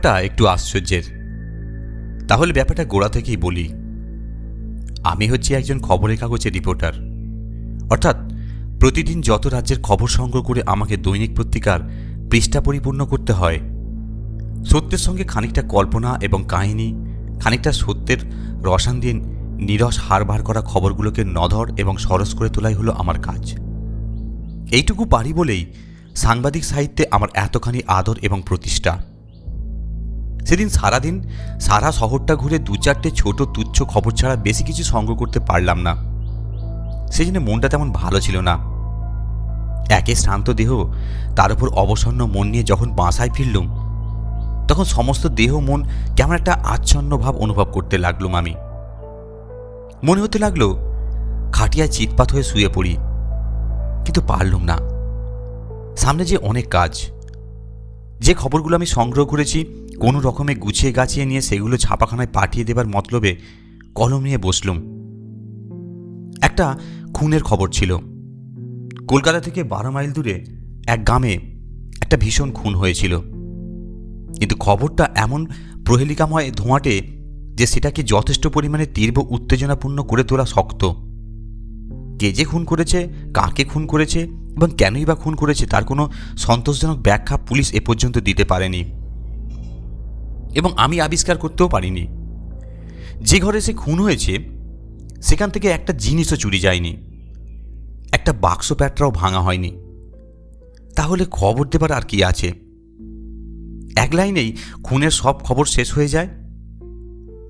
ব্যাপারটা একটু আশ্চর্যের। তাহলে ব্যাপারটা গোড়া থেকেই বলি। আমি হচ্ছি একজন খবরের কাগজের রিপোর্টার। অর্থাৎ প্রতিদিন যত রাজ্যের খবর সংগ্রহ করে আমাকে দৈনিক পত্রিকার পৃষ্ঠা পরিপূর্ণ করতে হয়, সত্যের সঙ্গে খানিকটা কল্পনা এবং কাহিনী, খানিকটা সত্যের রসান দিন নিরস হারবার করা খবরগুলোকে নধর এবং সরস করে তোলাই হলো আমার কাজ। এইটুকু পারি বলেই সাংবাদিক সাহিত্যে আমার এতখানি আদর এবং প্রতিষ্ঠা। সেদিন সারাদিন সারা শহরটা ঘুরে দু চারটে ছোট তুচ্ছ খবর ছাড়া বেশি কিছু সংগ্রহ করতে পারলাম না। সেই জন্য মনটা তেমন ভালো ছিল না। একে শ্রান্ত দেহ, তার উপর অবসন্ন মন নিয়ে যখন বাসায় ফিরলুম, তখন সমস্ত দেহ মন কেমন একটা আচ্ছন্ন ভাব অনুভব করতে লাগলুম আমি। মনে হতে লাগল, খাটিয়ায় চিৎপাত হয়ে শুয়ে পড়ি, কিন্তু পারলুম না। সামনে যে অনেক কাজ, যে খবরগুলো আমি সংগ্রহ করেছি কোনো রকমে গুছিয়ে গাছিয়ে নিয়ে সেগুলো ছাপাখানায় পাঠিয়ে দেবার মতলবে কলম নিয়ে বসলুম। একটা খুনের খবর ছিল। কলকাতা থেকে বারো মাইল দূরে এক গ্রামে একটা ভীষণ খুন হয়েছিল। কিন্তু খবরটা এমন প্রহেলিকাময় ধোঁয়াটে যে সেটাকে যথেষ্ট পরিমাণে তীব্র উত্তেজনাপূর্ণ করে তোলা শক্ত। কে যে খুন করেছে, কাকে খুন করেছে এবং কেনই বা খুন করেছে তার কোনো সন্তোষজনক ব্যাখ্যা পুলিশ এ পর্যন্ত দিতে পারেনি। এবং আমি আবিষ্কার করতেও পারিনি। যে ঘরে সে খুন হয়েছে, সেখান থেকে একটা জিনিসও চুরি যায়নি। একটা বাক্স প্যাটরাও ভাঙা হয়নি। তাহলে খবর দেবার আর কি আছে? এক লাইনেই খুনের সব খবর শেষ হয়ে যায়।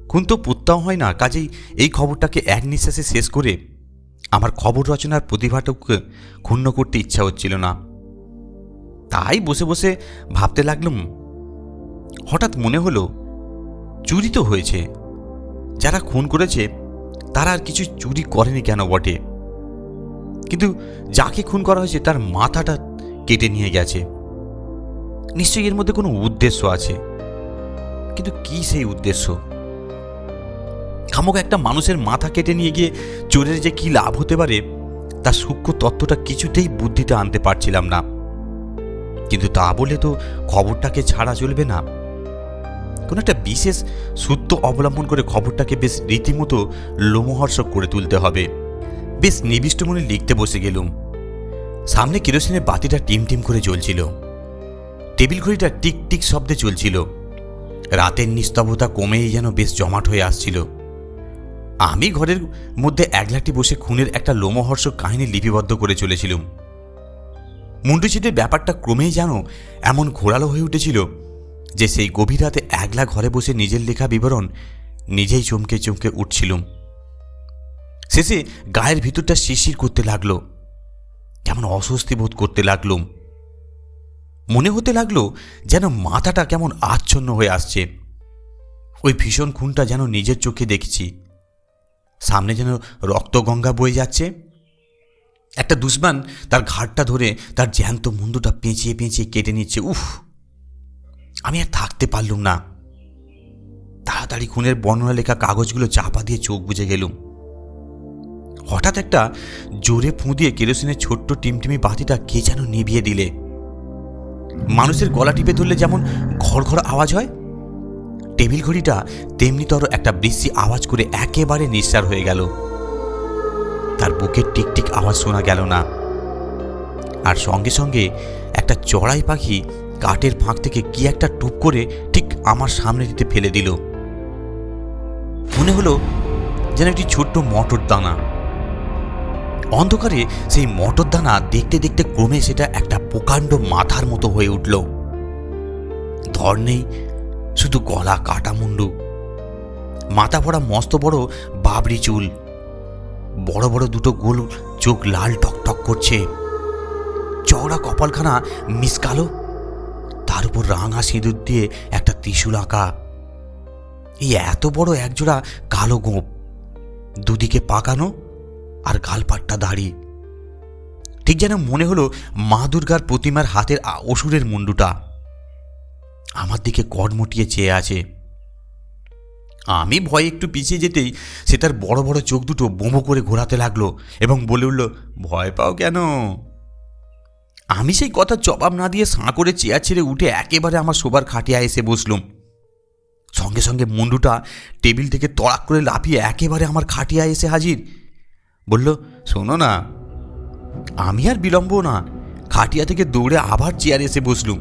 খুন তো পুত্তাও হয় না, কাজেই এই খবরটাকে এক নিঃশ্বাসে শেষ করে আমার খবর রচনার প্রতিভাটকে ক্ষুণ্ণ করতে ইচ্ছা হচ্ছিল না। তাই বসে বসে ভাবতে লাগলাম হঠাৎ মনে হলো চুরি তো হয়েছে। যারা খুন করেছে, তারা আর কিছু চুরি করেনি কেন বটে? কিন্তু যাকে খুন করা হয়েছে, তার মাথাটা কেটে নিয়ে গেছে। নিশ্চয়ই এর মধ্যে কোনো উদ্দেশ্য আছে। কিন্তু কি সেই উদ্দেশ্য? খামক একটা মানুষের মাথা কেটে নিয়ে গিয়ে চোরের যে কি লাভ হতে পারে, তার সূক্ষ্ম তত্ত্বটা কিছুতেই বুদ্ধিতে আনতে পারছিলাম না। কিন্তু তা বলে তো খবরটাকে ছাড়া চলবে না। কোনো একটা বিশেষ সূত্র অবলম্বন করে খবরটাকে বেশ রীতিমতো লোমহর্ষক করে তুলতে হবে। বেশ নিবিষ্ট মনে লিখতে বসে গেলুম। সামনে কেরোসিনের বাতিটা টিম টিম করে জ্বলছিল। টেবিল ঘড়িটা টিক টিক শব্দে চলছিল। রাতের নিস্তব্ধতা কমেই যেন বেশ জমাট হয়ে আসছিল। আমি ঘরের মধ্যে একলাটি বসে খুনের একটা লোমহর্ষক কাহিনী লিপিবদ্ধ করে চলেছিলাম। মুন্ডুচিতের ব্যাপারটা ক্রমেই যেন এমন ঘোরালো হয়ে উঠেছিল। যে সেই গভীর রাতে একলা ঘরে বসে নিজের লেখা বিবরণ নিজেই চমকে চমকে উঠছিলুম। শেষে গায়ের ভিতরটা শিরশির করতে লাগল। কেমন অস্বস্তি বোধ করতে লাগলুম। মনে হতে লাগল যেন মাথাটা কেমন আচ্ছন্ন হয়ে আসছে। ওই ভীষণ খুনটা যেন নিজের চোখে দেখছি। সামনে যেন রক্তগঙ্গা বয়ে যাচ্ছে। একটা দুশ্মান তার ঘাটটা ধরে তার জ্যান্ত মুন্ডুটা পেঁচিয়ে পেঁচিয়ে কেটে নিচ্ছে। উফ! আমি আর থাকতে পারলুম না। তাড়াতাড়ি খুনের বর্ণনা লেখা কাগজগুলো চাপা দিয়ে চোখ বুঝে গেলুম। হঠাৎ একটা জোরে ফুঁ দিয়ে কেরোসিনের ছোট্ট টিমটিমি বাতিটা কে যেন নিভিয়ে দিলে। মানুষের গলা টিপে ধরলে যেমন ঘর ঘর আওয়াজ হয়, টেবিল ঘড়িটা তেমনিতর একটা বৃষ্টি আওয়াজ করে একেবারে নিঃসার হয়ে গেল। তার বুকের টিকটিক আওয়াজ শোনা গেল না। আর সঙ্গে সঙ্গে একটা চড়াই পাখি কাঠের ফাঁক থেকে কি একটা টুপ করে ঠিক আমার সামনে দিতে ফেলে দিল। মনে হলো যেন একটি ছোট্ট মটর দানা। অন্ধকারে সেই মটর দানা দেখতে দেখতে ক্রমে সেটা একটা প্রকাণ্ড মাথার মতো হয়ে উঠল। ধর নেই, শুধু গলা কাটা মুন্ডু। মাথা ভরা মস্ত বড় বাবরি চুল। বড় বড় দুটো গোল চোখ লাল টকটক করছে। চওড়া কপালখানা মিসকালো তার উপর রাঙা সিঁদুর দিয়ে একটা ত্রিশূল আঁকা। এই এত বড় একজোড়া কালো গোঁপ দুদিকে পাকানো আর গালপাট্টা দাড়ি। ঠিক যেন মনে হলো মা দুর্গার প্রতিমার হাতের অসুরের মুন্ডুটা। আমার দিকে কড়মটিয়ে চেয়ে আছে। আমি ভয়ে একটু পিছিয়ে যেতেই সে তার বড় বড় চোখ দুটো বোমো করে ঘোরাতে লাগল এবং বলে উঠল, ভয় পাও কেন? আমি সেই কথা জবাব না দিয়ে সাঁ করে চেয়ার ছেড়ে উঠে একেবারে আমার শোবার খাটিয়া এসে বসলুম। সঙ্গে সঙ্গে মুন্ডুটা টেবিল থেকে তড়াক করে লাফিয়ে একেবারে আমার খাটিয়া এসে হাজির। বলল, শোনো না, আমি আর বিলম্ব না। খাটিয়া থেকে দৌড়ে আবার চেয়ারে এসে বসলুম।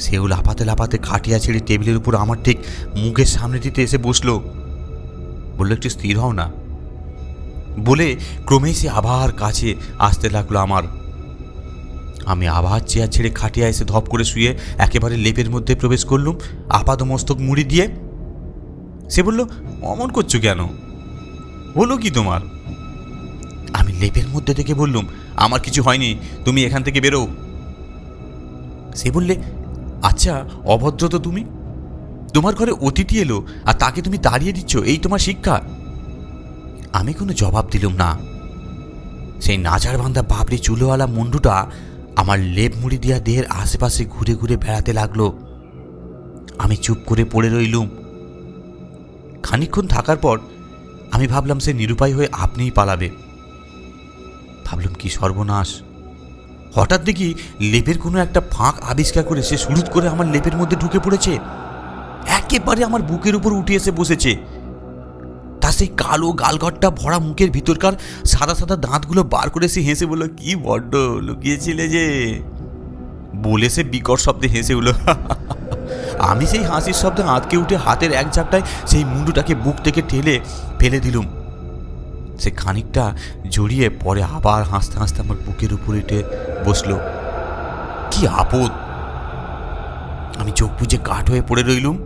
সেও লাফাতে লাফাতে খাটিয়া ছেড়ে টেবিলের উপর আমার ঠিক মুখের সামনে দিতে এসে বসল। বলল, একটু স্থির হও না। বলে ক্রমেই সে আবার কাছে আসতে লাগল আমার। আমি আবার চেয়ার ছেড়ে খাটিয়া এসে ধপ করে শুয়ে একেবারে লেপের মধ্যে প্রবেশ করলুম আপাদ মস্তক মুড়ি দিয়ে। সে বলল, অমন করছ কেন? হলো কি তোমার? আমি লেপের মধ্যে থেকে বললুম, আমার কিছু হয়নি, তুমি এখান থেকে বেরো সে বললে আচ্ছা অভদ্র তো তুমি। তোমার ঘরে অতিথি এলো, আর তাকে তুমি তাড়িয়ে দিচ্ছ, এই তোমার শিক্ষা? আমি কোনো জবাব দিলুম না। সেই নাচার বান্ধা বাবরি চুলোওয়ালা মুন্ডুটা আমার লেপ মুড়ি দিয়া দেহের আশেপাশে ঘুরে ঘুরে বেড়াতে লাগল। আমি চুপ করে পড়ে রইলুম। খানিকক্ষণ থাকার পর আমি ভাবলাম সে নিরুপায় হয়ে আপনিই পালাবে। ভাবলাম কি সর্বনাশ। হঠাৎ দেখি লেপের কোনো একটা ফাঁক আবিষ্কার করে সে সুরুত করে আমার লেপের মধ্যে ঢুকে পড়েছে। একেবারে আমার বুকের উপর উঠে এসে বসেছে। সেই কালো গালঘরটা ভরা মুখের ভিতরকার সাদা সাদা দাঁতগুলো বার করে সে হেসে বলল, কি বড্ড লুকিয়েছিলে যে? বলে সে বিকট শব্দে হেসে উঠল আমি সেই হাসির শব্দে আঁতকে উঠে হাতের এক ঝাপটায় সেই মুন্ডুটাকে বুক থেকে ঠেলে ফেলে দিলুম। সে খানিকটা জড়িয়ে পরে আবার হাসতে হাসতে আমার বুকের উপর উঠে বসল। কি আপদ! আমি চোখ বুঝে কাঠ হয়ে পড়ে রইলুম।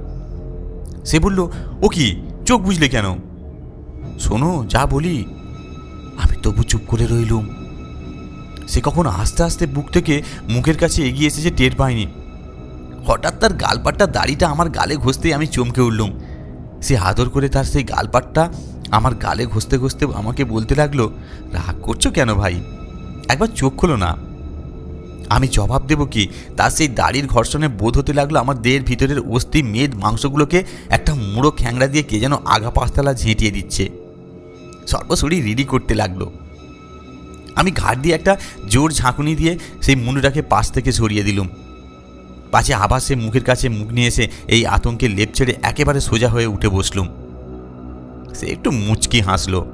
সে বলল, ও কি? চোখ বুঝলে কেন? শোনো, যা বলি। আমি তবু চুপ করে রইলুম। সে কখন আস্তে আস্তে বুক থেকে মুখের কাছে এগিয়ে এসেছে টের পায়নি। হঠাৎ তার গালপাটটা দাড়িটা আমার গালে ঘষতেই আমি চমকে উঠলুম। সে আদর করে তার সেই গালপাটটা আমার গালে ঘষতে ঘষতে আমাকে বলতে লাগল, রাগ করছ কেন ভাই? একবার চোখ খোলো না। আমি জবাব দেব কি? তার সেই দাড়ির ঘর্ষণে বোধ হতে লাগল আমার দেহের ভিতরের অস্থি মেদ মাংসগুলোকে একটা মুড়ো খ্যাংড়া দিয়ে কে যেন আগা পাঁচতলা ঝেঁটিয়ে দিচ্ছে। সর্বশরীর রিডি করতে লাগল। আমি ঘাট দিয়ে একটা জোর ঝাঁকুনি দিয়ে সেই মুন্ডুটাকে পাশ থেকে সরিয়ে দিলুম। পাছে আবার সে মুখের কাছে মুখ নিয়ে এসে এই আতঙ্কে লেপ ছেড়ে একেবারে সোজা হয়ে উঠে বসলুম। সে একটু মুচকি হাসলো।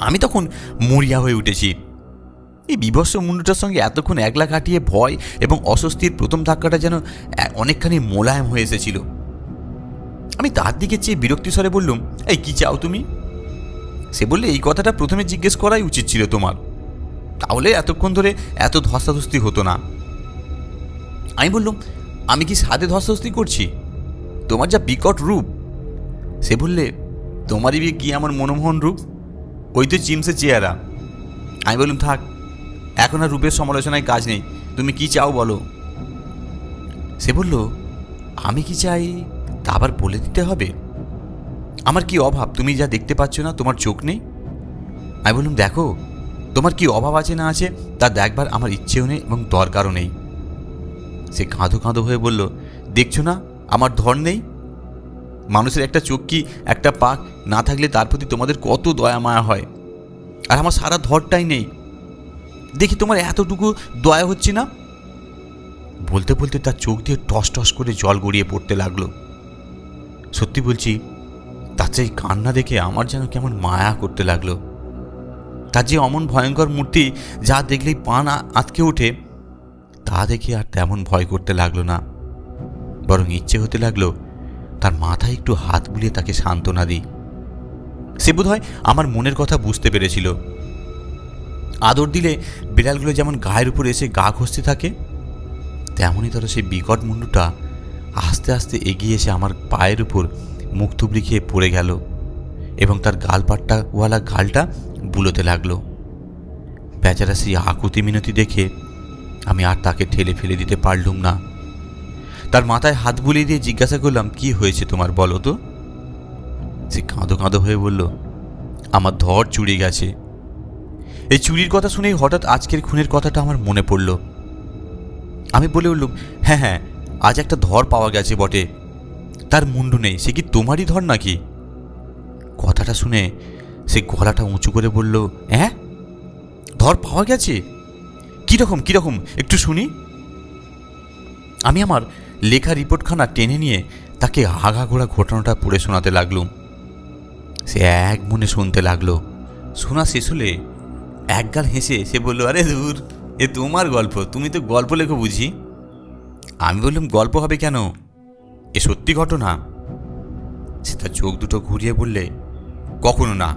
আমি তখন মরিয়া হয়ে উঠেছি। এই বিভৎস মুন্ডুটার সঙ্গে এতক্ষণ একলা কাটিয়ে ভয় এবং অস্বস্তির প্রথম ধাক্কাটা যেন অনেকখানি মোলায়েম হয়ে এসেছিল। আমি তার দিকে চেয়ে বিরক্তি স্বরে বললুম, এই, কি চাও তুমি? সে বললে, এই কথাটা প্রথমে জিজ্ঞেস করাই উচিত ছিল তোমার। তাহলে এতক্ষণ ধরে এত ধস্তাধস্তি হতো না। আমি বললুম, আমি কি সাদে ধস্তাধস্তি করছি? তোমার যা বিকট রূপ। সে বললে, তোমারই বিয়ে কি আমার মনোমোহন রূপ? ওই তো চিমসে চেয়ারা আমি বললাম, থাক এখন আর রূপের সমালোচনায় কাজ নেই। তুমি কি চাও বলো? সে বলল, আমি কি চাই তা আবার বলে দিতে হবে? আমার কি অভাব? তুমি যা দেখতে পাচ্ছ না, তোমার চোখ নেই? আমি বললাম, দেখো, তোমার কি অভাব আছে না আছে, তা দেখবার আমার ইচ্ছেও নেই এবং দরকারও নেই। সে কাঁধো কাঁধো হয়ে বলল, দেখছ না, আমার ধর নেই? মানুষের একটা চোখ কি একটা পাক না থাকলে তার প্রতি তোমাদের কত দয়া মায়া হয়। আর আমার সারা ধরটাই নেই। দেখি তোমার এতটুকু দয়া হচ্ছে না? বলতে বলতে তার চোখ দিয়ে টস টস করে জল গড়িয়ে পড়তে লাগল। সত্যি বলছি, তার সেই কান্না দেখে আমার যেন কেমন মায়া করতে লাগল। তার যে অমন ভয়ঙ্কর মূর্তি যা দেখলেই পান আঁতকে ওঠে, তা দেখে আর তেমন ভয় করতে লাগল না। বরং ইচ্ছে হতে লাগল, তার মাথায় একটু হাত বুলিয়ে তাকে সান্ত্বনা দিই। সে বোধহয় আমার মনের কথা বুঝতে পেরেছিল। আদর দিলে বিড়ালগুলো যেমন গায়ের উপর এসে গা ঘষতে থাকে, তেমনই ধরো সেই বিকট মুন্ডুটা আস্তে আস্তে এগিয়ে এসে আমার পায়ের উপর মুখ থুবড়ি খেয়ে পড়ে গেল এবং তার গালপাট্টা ওয়ালা গালটা বুলোতে লাগল। বেচারা সেই আকুতি মিনতি দেখে আমি আর তাকে ঠেলে ফেলে দিতে পারলুম না। তার মাথায় হাত বুলিয়ে দিয়ে জিজ্ঞাসা করলাম, কি হয়েছে তোমার বলো তো? সে কাঁদো কাঁদো হয়ে বলল, আমার ধর চুড়ে গেছে। এই চুরির কথা শুনেই হঠাৎ আজকের খুনের কথাটা আমার মনে পড়ল। আমি বলে উঠলুম হ্যাঁ হ্যাঁ আজ একটা ধর পাওয়া গেছে বটে। তার মুন্ডু নেই, সে কি তোমারই ধর নাকি? কথাটা শুনে সে গলাটা উঁচু করে বলল হ্যাঁ ধর পাওয়া গেছে? কীরকম কীরকম একটু শুনি? আমি আমার লেখা রিপোর্টখানা টেনে নিয়ে তাকে আগাগোড়া ঘটনাটা পড়ে শোনাতে লাগলুম। সে এক মনে শুনতে লাগল। শোনা শেষ হলে একগাল হেসে সে বলল, আরে দূর এ তোমার গল্প, তুমি তো গল্প লেখো বুঝি? আমি বললাম, গল্প হবে কেন? এ সত্যি ঘটনা? সে তার চোখ দুটো ঘুরিয়ে বললে, কখনো না।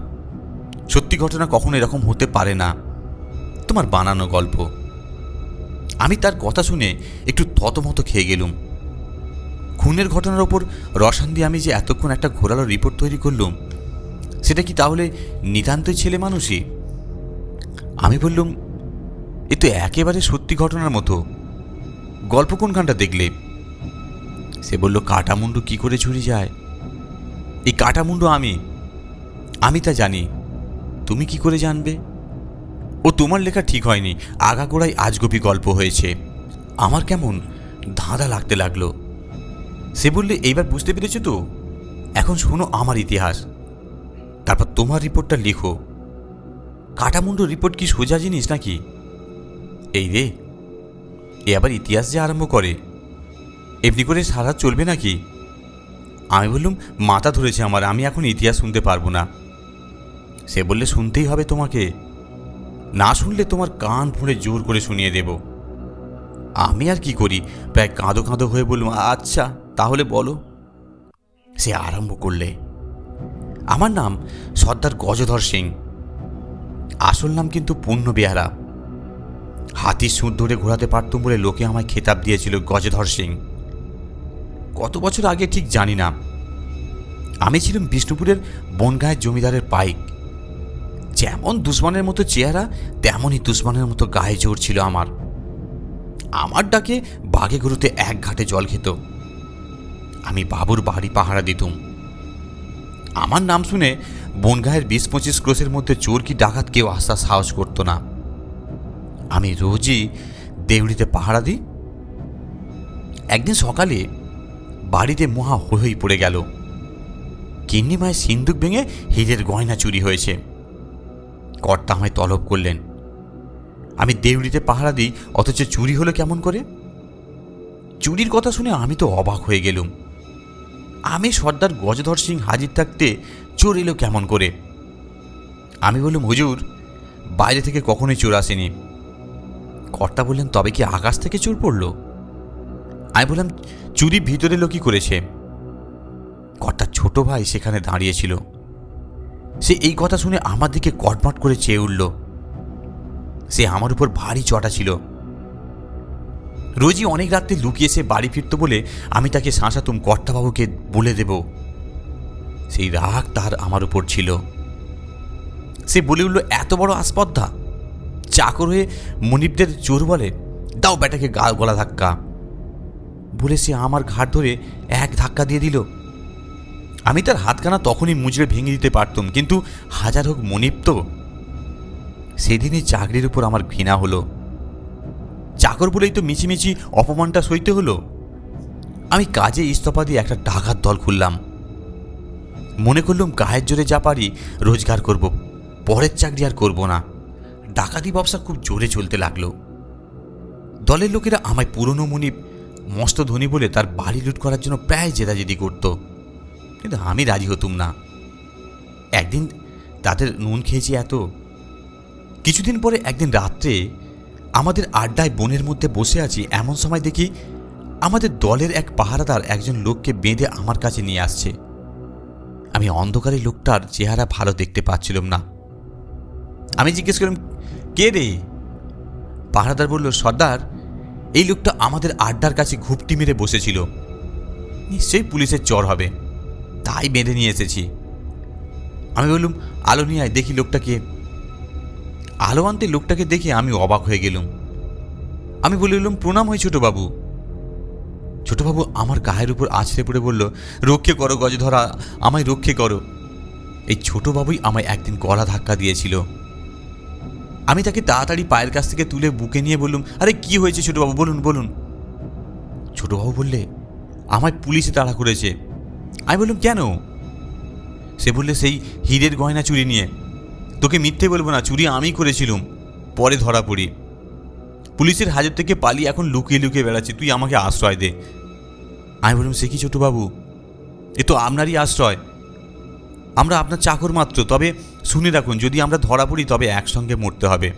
সত্যি ঘটনা কখনো এরকম হতে পারে না। তোমার বানানো গল্প। আমি তার কথা শুনে একটু থতমত খেয়ে গেলুম। খুনের ঘটনার ওপর রসান দিয়ে আমি যে এতক্ষণ একটা ঘোরালো রিপোর্ট তৈরি করলুম, সেটা কি তাহলে নিতান্তই ছেলে মানুষই? আমি বললুম, এ তো একেবারে সত্যি ঘটনার মতো। গল্প কোনখানটা দেখলে? সে বলল, কাটামুন্ডু কি করে চুরি যায়? এই কাটামুন্ডু আমি। আমি তা জানি। তুমি কি করে জানবে? ও, তোমার লেখা ঠিক হয়নি। আগাগোড়াই আজগবি গল্প হয়েছে। আমার কেমন ধাঁধা লাগতে লাগল। সে বললে, এইবার বুঝতে পেরেছ তো? এখন শোনো আমার ইতিহাস। তারপর তোমার রিপোর্টটা লিখো। কাটামুন্ডু রিপোর্ট কি সোজা জিনিস নাকি? এই রে, এ আবার ইতিহাস যে আরম্ভ করে। এমনি করে সারা চলবে নাকি? আমি বললুম, মাথা ধরেছে আমার, আমি এখন ইতিহাস শুনতে পারব না। সে বললে, শুনতেই হবে তোমাকে। না শুনলে তোমার কান ফুঁড়ে জোর করে শুনিয়ে দেব। আমি আর কি করি? প্রায় কাঁদো কাঁদো হয়ে বললাম আচ্ছা তাহলে বলো। সে আরম্ভ করলে। আমার নাম সর্দার গজধর সিং। আসল নাম কিন্তু পূর্ণ বেহারা হাতির সুর ধরে ঘোরাতে পারতুম বলে লোকে আমায় খেতাব দিয়েছিল গজধর সিং। কত বছর আগে ঠিক জানি না। আমি ছিলাম বিষ্ণুপুরের বনগাঁয়ের জমিদারের পাইক। যেমন দুশ্মনের মতো চেহারা, তেমনই দুশ্মনের মতো গায়ে জোর ছিল আমার। আমার ডাকে বাঘে গরুতে এক ঘাটে জল খেত। আমি বাবুর বাড়ি পাহারা দিতুম। আমার নাম শুনে বনগাঁয়ের বিশ পঁচিশ ক্রোশের মধ্যে চোর কি ডাকাত কেউ আসার সাহস করতো না? আমি রোজই দেউড়িতে পাহারা দিই। একদিন সকালে বাড়িতে মহা হই পড়ে গেল। কিন্নি মায়ের সিন্দুক ভেঙে হীরের গয়না চুরি হয়েছে। কর্তা আমায় তলব করলেন। আমি দেউড়িতে পাহারা দিই, অথচ চুরি হলো কেমন করে? চুরির কথা শুনে আমি তো অবাক হয়ে গেলুম। আমি সর্দার গজধর সিং হাজির থাকতে চোর এলো কেমন করে? আমি বললাম, হুজুর, বাইরে থেকে কখনোই চোর আসেনি। কর্তা বললেন, তবে কি আকাশ থেকে চোর পড়ল? আমি বললাম, চুরি ভিতরে লোকই করেছে। কর্তার ছোট ভাই সেখানে দাঁড়িয়েছিল সে এই কথা শুনে আমার দিকে কটমট করে চেয়ে উঠল। সে আমার উপর ভারী চটা ছিল। রোজই অনেক রাত্রে লুকিয়ে সে বাড়ি ফিরত বলে আমি তাকে শাঁসাতুম কর্তাবাবুকে বলে দেব। সেই রাগ তার আমার উপর ছিল। সে বলে উঠল, এত বড় আস্পর্ধা। চাকর হয়ে মনিবদের চোর বলে, দাও ব্যাটাকে গা গলা ধাক্কা। বলে সে আমার ঘাট ধরে এক ধাক্কা দিয়ে দিল। আমি তার হাতখানা তখনই মুচড়ে ভেঙে দিতে পারতুম, কিন্তু হাজার হোক মনিব তো, সেদিনই চাকরির উপর আমার ঘৃণা হলো। চাকর বলেই তো মিছিমিছি অপমানটা সইতে হলো। আমি কাজে ইস্তফা দিয়ে একটা ডাকাত দল খুললাম। মনে করলাম গায়ের জোরে যা পারি রোজগার করব, পরের চাকরি আর করব না। ডাকাতি ব্যবসা খুব জোরে চলতে লাগল। দলের লোকেরা আমায় পুরনো মনিব, মস্ত ধনী বলে তার বাড়ি লুট করার জন্য প্রায় জেদাজেদি করত। কিন্তু আমি রাজি হতুম না। একদিন তাদের নুন খেয়েছি এত। কিছুদিন পরে একদিন রাত্রে আমাদের আড্ডায় বনের মধ্যে বসে আছি, এমন সময় দেখি আমাদের দলের এক পাহারাদার একজন লোককে বেঁধে আমার কাছে নিয়ে আসছে। আমি অন্ধকারে লোকটার চেহারা ভালো দেখতে পাচ্ছিলাম না। আমি জিজ্ঞেস করলাম, কে রে? পাহারাদার বলল, সর্দার, এই লোকটা আমাদের আড্ডার কাছে ঘুপটি মেরে বসেছিল। নিশ্চয়ই পুলিশের চর হবে। তাই বেঁধে নিয়ে এসেছি। আমি বললুম, আলো নিয়ে দেখি লোকটাকে আলো আনতে লোকটাকে দেখে আমি অবাক হয়ে গেলুম। আমি বলিলাম, প্রণাম হয় ছোটবাবু। ছোটবাবু আমার গায়ের উপর আছড়ে পড়ে বলল, রক্ষে করো গজধরা, আমায় রক্ষে করো। এই ছোটবাবুই আমায় একদিন গলা ধাক্কা দিয়েছিল। আমি তাকে তাড়াতাড়ি পায়ের কাছ থেকে তুলে বুকে নিয়ে বললুম, আরে, কি হয়েছে ছোটবাবু, বলুন বলুন। ছোটবাবু বললে, আমায় পুলিশে তাড়া করেছে। আমি বললাম, কেন? সে বললে, সেই হীরের গয়না চুরি নিয়ে। তোকে মিথ্যে বলব না, চুরি আমি করেছিলুম। পরে ধরা পড়ি। পুলিশের হাজার থেকে পালিয়ে এখন লুকিয়ে লুকিয়ে বেড়াচ্ছি, তুই আমাকে আশ্রয় দে। আমি বললাম, সে কি ছোটবাবু এ তো আপনারই আশ্রয়। আমরা আপনার চাকর মাত্র, তবে শুনে রাখুন, যদি আমরা ধরা পড়ি, তবে একসঙ্গে মরতে হবে।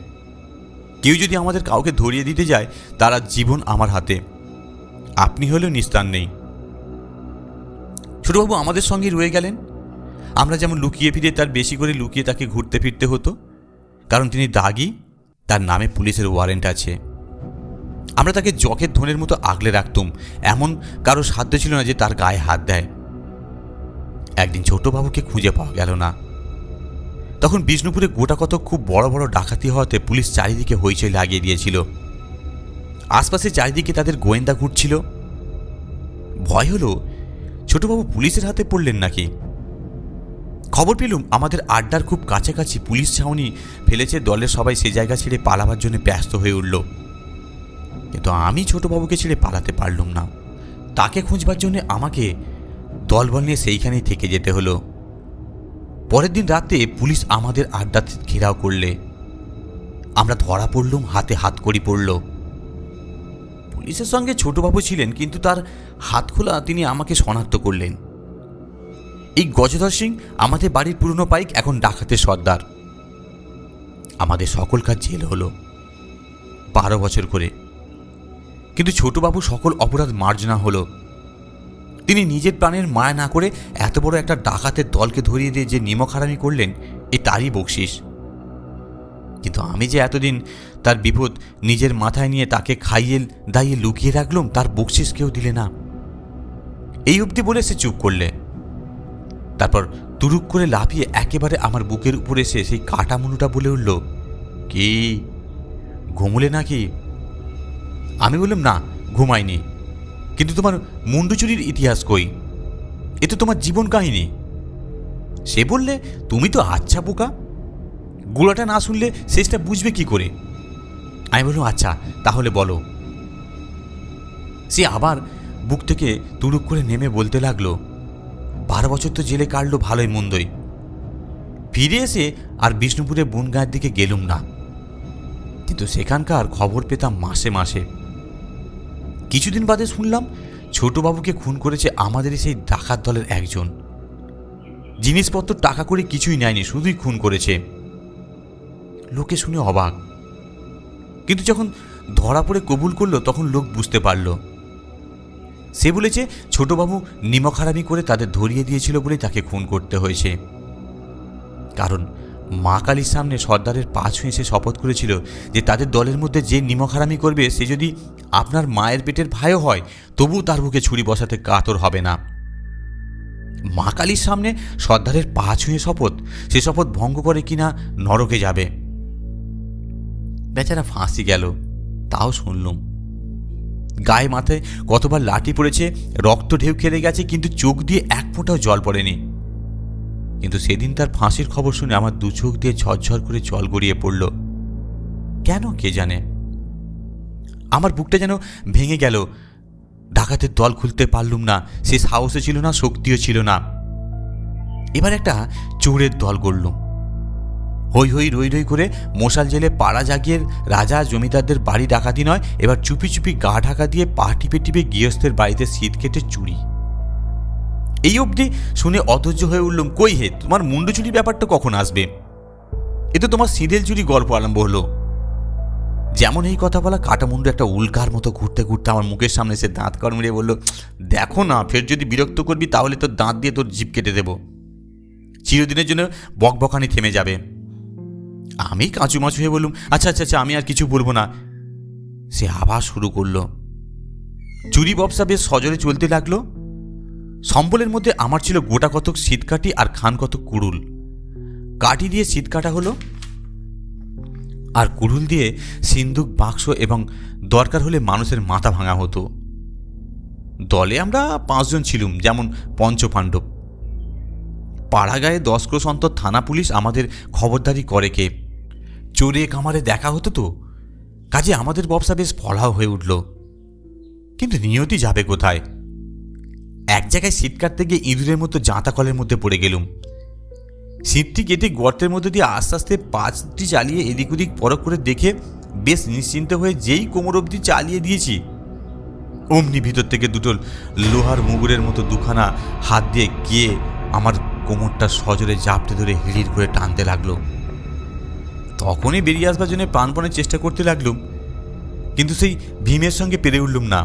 কেউ যদি আমাদের কাউকে ধরিয়ে দিতে যায়, তারা জীবন আমার হাতে। আপনি হলেও নিস্তার নেই। ছোটবাবু আমাদের সঙ্গে রয়ে গেলেন। আমরা যেমন লুকিয়ে ফিরে তার বেশি করে লুকিয়ে তাকে ঘুরতে ফিরতে হতো, কারণ তিনি দাগি, তার নামে পুলিশের ওয়ারেন্ট আছে। আমরা তাকে জকের ধনের মতো আগলে রাখতুম, এমন কারও সাধ্য ছিল না যে তার গায়ে হাত দেয়। একদিন ছোটবাবুকে খুঁজে পাওয়া গেল না। তখন বিষ্ণুপুরে গোটা কত খুব বড় বড় ডাকাতি হওয়াতে পুলিশ চারিদিকে হইচই লাগিয়ে দিয়েছিল। আশপাশে চারিদিকে তাদের গোয়েন্দা ঘুরছিল। ভয় হলো, ছোটবাবু পুলিশের হাতে পড়লেন নাকি? খবর পেলুম, আমাদের আড্ডার খুব কাছাকাছি পুলিশ ছাউনি ফেলেছে দলের সবাই সে জায়গা ছেড়ে পালাবার জন্য ব্যস্ত হয়ে উঠল। কিন্তু আমি ছোটবাবুকে ছেড়ে পালাতে পারলুম না। তাকে খুঁজবার জন্য আমাকে দলবল নিয়ে সেইখানেই থেকে যেতে হলো। পরের দিন রাতে পুলিশ আমাদের আড্ডা ঘেরাও করলে। আমরা ধরা পড়লুম, হাতে হাত করি পড়ল। পুলিশের সঙ্গে ছোটবাবু ছিলেন, কিন্তু তার হাত খোলা তিনি আমাকে শনাক্ত করলেন। এই গজধর সিং আমাদের বাড়ির পুরনো পাইক এখন ডাকাতের সর্দার। আমাদের সকল কাজ জেল হলো। বারো বছর করে। কিন্তু ছোটবাবু সকল অপরাধ মার্জনা হলো। তিনি নিজের প্রাণের মায়া না করে এত বড় একটা ডাকাতের দলকে ধরিয়ে দিয়ে যে নিমক হারামি করলেন, এ তারই বকশিস। কিন্তু আমি যে এতদিন তার বিপদ নিজের মাথায় নিয়ে তাকে খাইয়ে দাইয়ে লুকিয়ে রাখলুম, তার বকশিস কেউ দিলে না। এই অবধি বলে সে চুপ করলে। তারপর তুরুক করে লাফিয়ে একেবারে আমার বুকের উপরে এসে সেই কাটা মনুটা বলে উঠল, কি? ঘুমলে নাকি? আমি বললাম, না, ঘুমাইনি। কিন্তু তোমার মুন্ডু চুরির ইতিহাস কই? এ তো তোমার জীবন কাহিনী। সে বললে, তুমি তো আচ্ছা বোকা। গোলাটা না শুনলে শেষটা বুঝবে কি করে? আমি বললাম আচ্ছা তাহলে বলো। সে আবার বুক থেকে তুড়ুক করে নেমে বলতে লাগল বারো বছর তো জেলে কাটলো ভালোই মন্দই। ফিরে এসে আর বিষ্ণুপুরে বনগাঁয়ের দিকে গেলুম না। কিন্তু সেখানকার খবর পেতাম মাসে মাসে। কিছুদিন বাদে শুনলাম ছোটবাবুকে খুন করেছে আমাদেরই সেই ডাকাত দলের একজন। জিনিসপত্র, টাকা করে কিছুই নেয়নি, শুধুই খুন করেছে। লোকে শুনে অবাক। কিন্তু যখন ধরা পড়ে কবুল করল, তখন লোক বুঝতে পারল। সে বলেছে, ছোটবাবু নিমক হারামি করে তাদের ধরিয়ে দিয়েছিল বলে তাকে খুন করতে হয়েছে। কারণ মা কালীর সামনে সর্দারের পা ছুঁয়ে সে শপথ করেছিল যে তাদের দলের মধ্যে যে নিমক হারামি করবে, সে যদি আপনার মায়ের পেটের ভাইও হয়, তবু তার বুকে ছুরি বসাতে কাতর হবে না। মা কালীর সামনে সর্দারের পা ছুঁয়ে শপথ, সে শপথ ভঙ্গ করে কিনা নরকে যাবে। বেচারা ফাঁসি গেল, তাও শুনলুম। গায়ে মাথায় কতবার লাঠি পড়েছে, রক্ত ঢেউ খেলে গেছে, কিন্তু চোখ দিয়ে এক ফোঁটাও জল পড়েনি। কিন্তু সেদিন তার ফাঁসির খবর শুনে আমার দু চোখ দিয়ে ঝরঝর করে জল গড়িয়ে পড়ল। কেন কে জানে? আমার বুকটা যেন ভেঙে গেল। ডাকাতের দল খুলতে পারলুম না সে সাহসে ছিল না, শক্তিও ছিল না। এবার একটা চোরের দল গড়লুম হই হই রই রই করে মশাল জেলে পাড়া জাগিয়ে রাজা জমিদারদের বাড়ি ডাকাতি নয়, এবার চুপি চুপি গা ঢাকা দিয়ে পা টিপে টিপে গৃহস্থের বাড়িতে শীত কেটে চুরি। এই অবধি শুনে অধৈর্য হয়ে উঠলুম, কই হে, তোমার মুন্ডু চুরি ব্যাপারটা কখন আসবে? এ তো তোমার সিঁদেল চুরি গল্প আরম্ভ হলো। যেমন এই কথা বলা কাটা মুন্ডু একটা উল্কার মতো ঘুরতে ঘুরতে আমার মুখের সামনে এসে দাঁত কর মেরে বলল, দেখো না, ফের যদি বিরক্ত করবি তাহলে তোর দাঁত দিয়ে তোর জিপ কেটে দেবো। চিরদিনের জন্য বকবকানি থেমে যাবে। আমি কাঁচু মাচু হয়ে বললুম আচ্ছা আচ্ছা আচ্ছা আমি আর কিছু বলব না। সে আবার শুরু করল। চুরি ব্যবসা বেশ সজরে চলতে লাগল। সম্বলের মধ্যে আমার ছিল গোটা কতক শীতকাঠি আর খান কতক কুড়ুল। কাঠি দিয়ে শীত কাটা হলো আর কুড়ুল দিয়ে সিন্দুক বাক্স এবং দরকার হলে মানুষের মাথা ভাঙা হতো। দলে আমরা পাঁচজন ছিলুম, যেমন পঞ্চপাণ্ডব। পাড়াগায়ে দশ ক্রোশ অন্তর থানা পুলিশ আমাদের খবরদারি করে কে? চোরে কামারে দেখা হতো তো। কাজে আমাদের ব্যবসা বেশ ফলাও হয়ে উঠল। কিন্তু নিয়তি যাবে কোথায়? এক জায়গায় শীত কাটতে গিয়ে ইঁদুরের মতো জাঁতা কলের মধ্যে পড়ে গেলুম। শীতটি কেটে গর্তের মধ্যে দিয়ে আস্তে আস্তে পাঁচটি চালিয়ে এদিক ওদিক পরক করে দেখে বেশ নিশ্চিন্ত হয়ে যেই কোমর অবধি চালিয়ে দিয়েছি। অমনি ভিতর থেকে দুটো লোহার মুগুরের মতো দুখানা হাত দিয়ে গিয়ে আমার কোমরটা সজোরে জাপটে ধরে হিড়ির করে টানতে লাগল। তখনই বেরিয়ে আসবার জন্য প্রাণপণের চেষ্টা করতে লাগলুম। কিন্তু সেই ভীমের সঙ্গে পেরে উঠলুম না।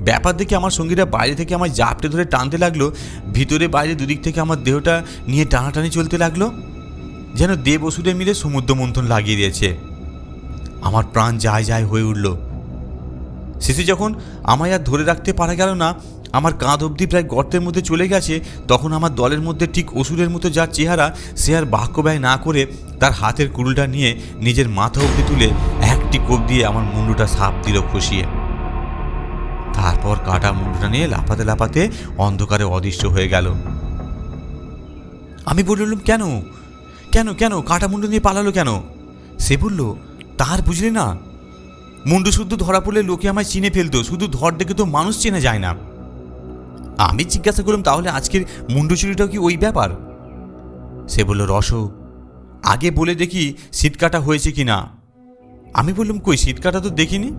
ব্যাপার দেখে আমার সঙ্গীরা বাইরে থেকে আমার জাপটে ধরে টানতে লাগল, ভিতরে বাইরে দুদিক থেকে আমার দেহটা নিয়ে টানাটানি চলতে লাগল, যেন দেব ওষুধে মিলে সমুদ্র মন্থন লাগিয়ে দিয়েছে। আমার প্রাণ যায় যায় হয়ে উঠল। শেষে যখন আমায় আর ধরে রাখতে পারা গেল না, আমার কাঁধ অবধি প্রায় গর্তের মধ্যে চলে গেছে, তখন আমার দলের মধ্যে ঠিক অসুরের মতো যার চেহারা সে আর বাক্য ব্যয় না করে তার হাতের কুড়ুলটা নিয়ে নিজের মাথা অবধি তুলে একটি কোপ দিয়ে আমার মুন্ডুটা সাপ দিল খসিয়ে। তারপর কাটা মুন্ডুটা নিয়ে লাফাতে লাফাতে অন্ধকারে অদৃশ্য হয়ে গেল। আমি বললাম, কেন? কেন কেন? কাটা মুন্ডু নিয়ে পালালো কেন? সে বলল, তার বুঝলে না? মুন্ডু শুদ্ধ ধরা পড়লে লোকে আমায় চিনে ফেলতো, শুধু ধর দেখে তো মানুষ চেনা যায় না। আমি জিজ্ঞাসা করলাম, তাহলে আজকের মুন্ডু চুরিটাও কি ওই ব্যাপার? সে বলল রস আগে বলে দেখি শীত কাটা হয়েছে কি না আমি বললাম, কই শীত কাটা তো দেখিনি?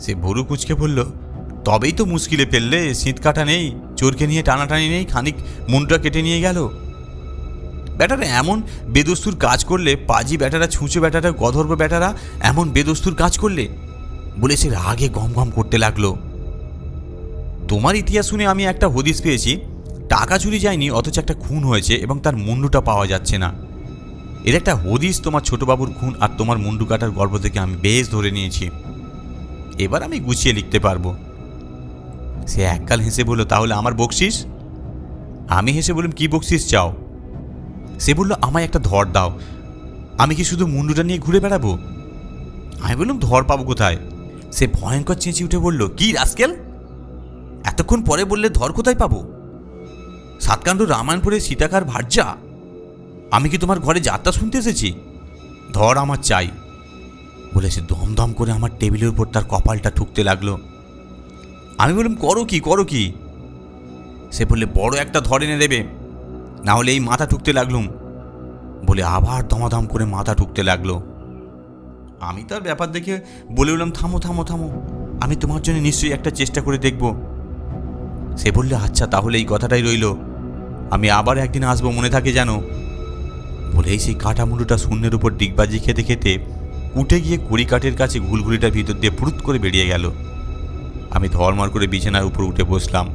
সে ভরু কুচকে বলল, তবেই তো মুশকিলে ফেললে শীত কাটা নেই, চোরকে নিয়ে টানাটানি নেই, খানিক মুন্ডটা কেটে নিয়ে গেল। ব্যাটারা, এমন বেদস্তুর কাজ করলে, পাজি ব্যাটারা, ছুঁচো ব্যাটারা, গধর্ব ব্যাটারা, এমন বেদস্তুর কাজ করলে? বলে সে রাগে গম গম করতে লাগল। তোমার ইতিহাস শুনে আমি একটা হদিস পেয়েছি। টাকা চুরি যায়নি, অথচ একটা খুন হয়েছে এবং তার মুন্ডুটা পাওয়া যাচ্ছে না। এর একটা হদিস তোমার ছোটবাবুর খুন আর তোমার মুন্ডু কাটার গর্ব থেকে আমি বেশ ধরে নিয়েছি। এবার আমি গুছিয়ে লিখতে পারব। সে এককাল হেসে বলল, তাহলে আমার বকশিস? আমি হেসে বললাম, কি বকশিস চাও? সে বলল, আমায় একটা ধর দাও। আমি কি শুধু মুন্ডুটা নিয়ে ঘুরে বেড়াবো? আমি বললাম, ধর পাবো কোথায়? সে ভয়ঙ্কর চেঁচিয়ে উঠে বলল, কি, রাস্কেল? এতক্ষণ পরে বললে ধর কোথায় পাবো? সাতকাণ্ড রামায়ণপুরে সীতাকার ভার্যা আমি কি তোমার ঘরে যাত্রা শুনতে এসেছি? ধর আমার চাই। বলে সে দমদম করে আমার টেবিলের উপর তার কপালটা ঠুকতে লাগল। আমি বললাম, করো কি করো কি? সে বললে, বড় একটা ধর এনে দেবে, না হলে এই মাথা ঠুকতে লাগলুম। বলে আবার দমাদম করে মাথা ঠুকতে লাগল। আমি তার ব্যাপার দেখে বলে উঠলাম, থামো থামো থামো, আমি তোমার জন্য নিশ্চয়ই একটা চেষ্টা করে দেখব। সে বললে আচ্ছা তাহলে এই কথাটাই রইল। আমি আবার একদিন আসব, মনে থাকে যেন। বলেই সেই কাটা মুন্ডুটা শূন্যের উপর ডিগবাজি খেতে খেতে উঠে গিয়ে কুড়ি কাঠের কাছে ঘুলঘুলিটার ভিতর দিয়ে ফুরুত করে বেরিয়ে গেল। আমি ধর্মার করে বিছানার উপর উঠে বসলাম।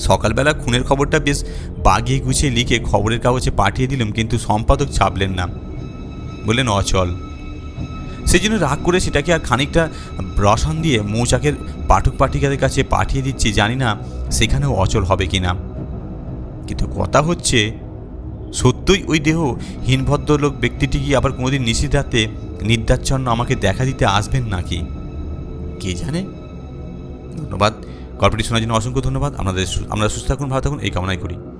সকালবেলা খুনের খবরটা বেশ বাগিয়ে গুছিয়ে লিখে খবরের কাগজে পাঠিয়ে দিলাম, কিন্তু সম্পাদক ছাপলেন না। বললেন, অচল। সেই জন্য রাগ করে সেটাকে আর খানিকটা রসন দিয়ে মৌচাকের পাঠক পাঠিকাদের কাছে পাঠিয়ে দিচ্ছি। জানি না সেখানেও অচল হবে কি না কিন্তু কথা হচ্ছে সত্যই ওই দেহ হীনভদ্রলোক ব্যক্তিটি কি আবার কোনোদিন নিশিরাতে নির্দাচ্ছন্ন আমাকে দেখা দিতে আসবেন নাকি? কে জানে? ধন্যবাদ। গল্পটি শোনার জন্য অসংখ্য ধন্যবাদ। আমাদের আমরা সুস্থ থাকুন, ভালো থাকুন, এই কামনাই করি।